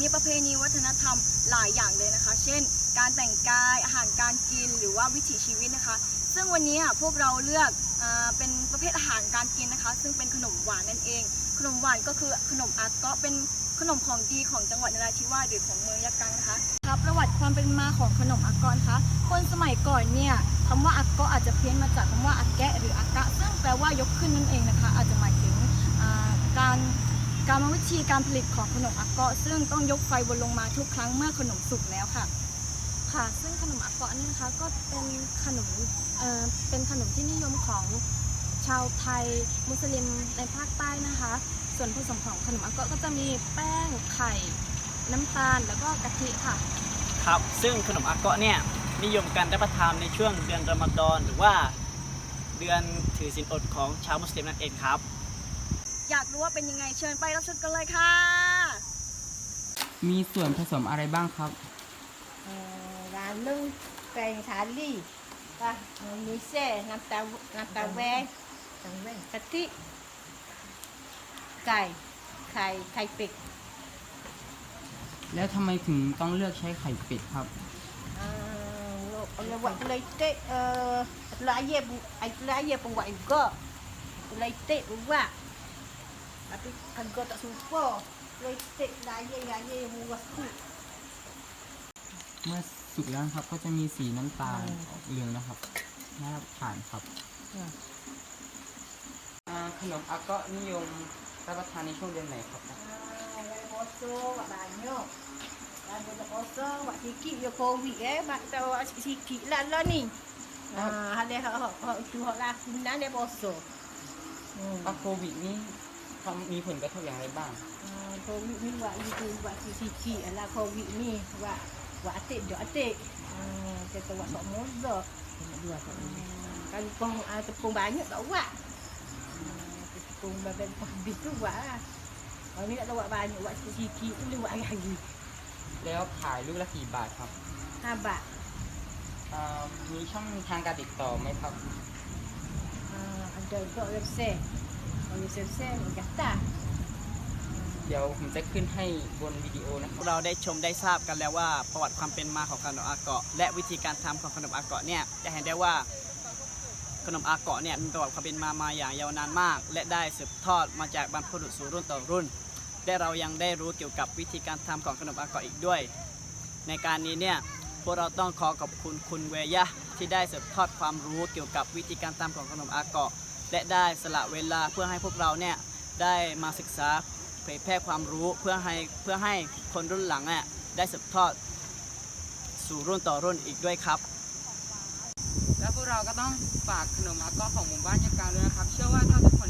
มีประเพณีวัฒนธรรมหลายอย่างเลยนะคะ เช่น การแต่งกายอาหารการกินหรือว่าวิถีชีวิตนะคะ ซึ่งวันนี้พวกเราเลือกอเป็นประเภทอาหารการกินนะคะ ซึ่งเป็นขนมหวานนั่นเอง ขนมหวานก็คือขนมอาเกาะเป็นขนมของดีของจังหวัดนราธิวาสหรือของเมืองยะกังนะคะครับประวัติความเป็นมาของขนมอาเกาะนคะคนสมัยก่อนเนี่ยคำว่าอาเกาะอาจจะเพี้ยนมาจากคำว่าอาแกะหรืออากกะซึ่งแปลว่ายกขึ้นนั่นเองนะคะ อาจจะหมายถึงการ การมวิธีการผลิตของขนมอาเกาะซึ่งต้องยกไฟบนลงมาทุกครั้งเมื่อขนมสุกแล้วค่ะ ค่ะ ซึ่งขนมอาเกาะนี่นะคะก็เป็นขนมเอ่อเป็นขนมที่นิยมของชาวไทยมุสลิมในภาคใต้นะคะ ส่วนผสมของขนมอาเกาะก็จะมีแป้งไข่ น้ำตาลแล้วก็กะทิค่ะ ครับ ซึ่งขนมอาเกาะเนี่ยนิยมการรับประทานในช่วงเดือนรอมฎอนหรือว่าเดือนถือศีลอดของชาวมุสลิมนั่นเองครับ อยากรู้ว่าเป็นยังไงเชิญไปรับชมกันเลยค่ะ มีส่วนผสมอะไรบ้างครับ Ờ, là lưng cây thả ly và mì xe làm tàu làm tàu ve cà tí cải ไข่ไข่เป็ดแล้วทำไมถึงต้องเลือกใช้ไข่เป็ดครับ Ờ, lo lo buat tulai tek eh tulai ayam ai tulai ayam pun buat juga tulai tek pun buat tapi harga tak serupa tulai tek tulai ayam ayam murah sikit เมื่อสุกแล้วนะครับ ก็จะมีสีน้ำตาลอืมออกเหลืองนะครับน่ารับทานครับอืมอ่าขนมอาเกาะนิยมรับประทานในช่วงเดือนไหนครับ Ah, yang poso buat banyak. Ada dah poso buat sikit je covid eh, mak tahu buat sikit lah lah ni. Ah, ada hak hak hak itu hak lah sunnah dia poso. Hmm. อะโควิดนี้ ทำมีผลกระทบอย่างไรบ้าง Ah, covid ni buat itu buat sikit lah covid ni buat buat atik je atik. Hmm, kita buat sok moza. Dua tak ni. Kan tepung ah, tepung banyak tak buat. Hmm, tepung babel habis tu buat lah. Kalau ni nak tahu buat banyak buat sikit-sikit tu dia buat hari-hari. แล้วขายลูกละกี่บาทครับห้าบาทอ่ามีช่องทางการติดต่อไหมครับอ่าอันเดินก็เว็บเซอาเว็บเซ่มันกัตตาเดี๋ยวผมจะขึ้นให้บนวิดีโอนะเราได้ชมได้ทราบกันแล้วว่า ประวัติความเป็นมาของขนมอาเกาะ และวิธีการทำของขนมอาเกาะเนี่ยจะเห็นได้ว่าขนมอาเกาะเนี่ยมีประวัติความเป็นมามาอย่างยาวนานมาก และได้สืบทอดมาจากบรรพบุรุษสู่รุ่นต่อรุ่นและเรายังได้รู้เกี่ยวกับวิธีการทำของขนมอาเกาะอีกด้วย ในการนี้เนี่ยพวกเราต้องขอขอบคุณคุณเวยะที่ได้สืบทอดความรู้เกี่ยวกับวิธีการทำของขนมอาเกาะ และได้สละเวลาเพื่อให้พวกเราเนี่ยได้มาศึกษาเผยแพร่ความรู้เพื่อให้เพื่อให้คนรุ่นหลังเนี่ยได้สืบทอดสู่รุ่นต่อรุ่นอีกด้วยครับ และพวกเราก็ต้องฝากขนมอากาของหมู่บ้านยะการด้วยนะครับ เชื่อว่าถ้าทุกคน